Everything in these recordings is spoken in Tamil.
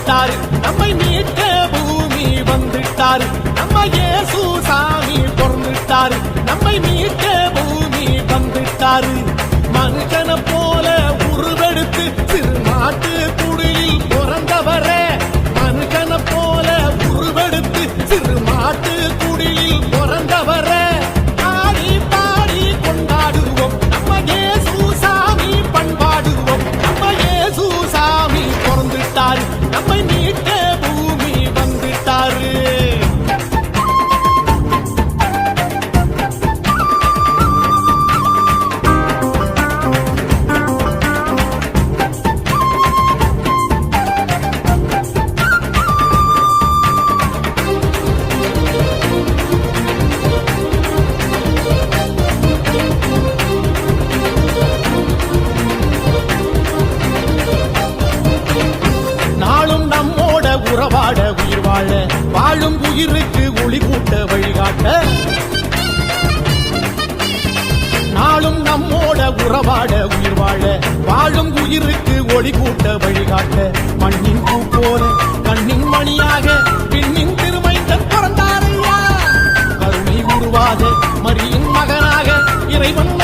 பிறந்துட்டாரு நம்மை மீட்க பூமி வந்துட்டாரு. நம்ம இயேசு சாமி பொறந்துட்டாரு. நம்மை மீட்க பூமி வந்துட்டாரு. மனுஷனை போல உருவெடுத்து திருநாட்டு குடிலில் பிறந்தவரே. மனுஷனை போல உருவெடுத்து திருநாட்டு குடிலில் பிறந்தவரே. ஆடி வாழும் உயிருக்கு ஒளி கூட்ட வழிகாட்ட. நாளும் நம்மோட உறவாட உயிர் வாழ. வாழும் உயிருக்கு ஒளி கூட்ட வழிகாட்ட. மண்ணின் பூ போல கண்ணின் மணியாக பின்னின் திருமைத்தன் பிறந்தாரையா? கருணை உருவாத மரியின் மகனாக இறைவன்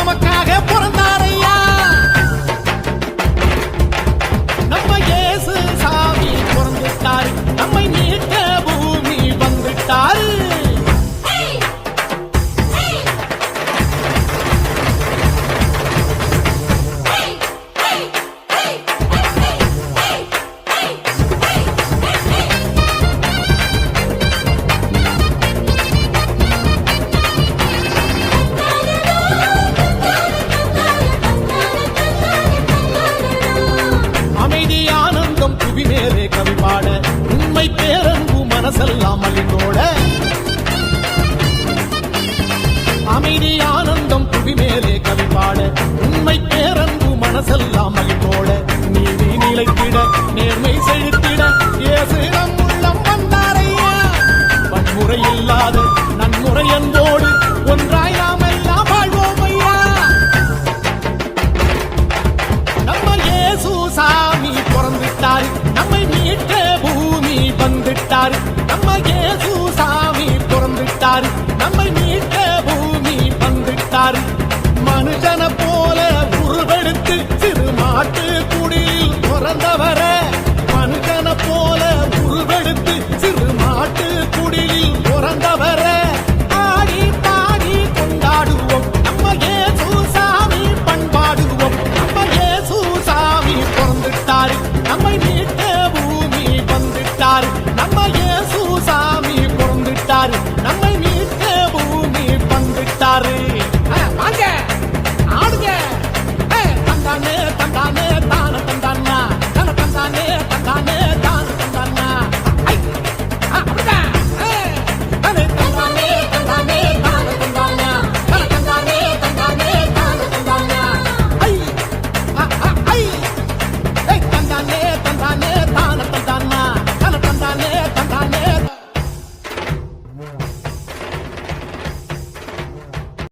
பிறந்துட்டாரு நம்ம ஏசு சாமி பிறந்துட்டாரு. நம்மை மீட்ட பூமி வந்துட்டாரு. மனுஷனை போல உருவெடுத்து சிறு மாட்டு குடியில் பிறந்தவரை.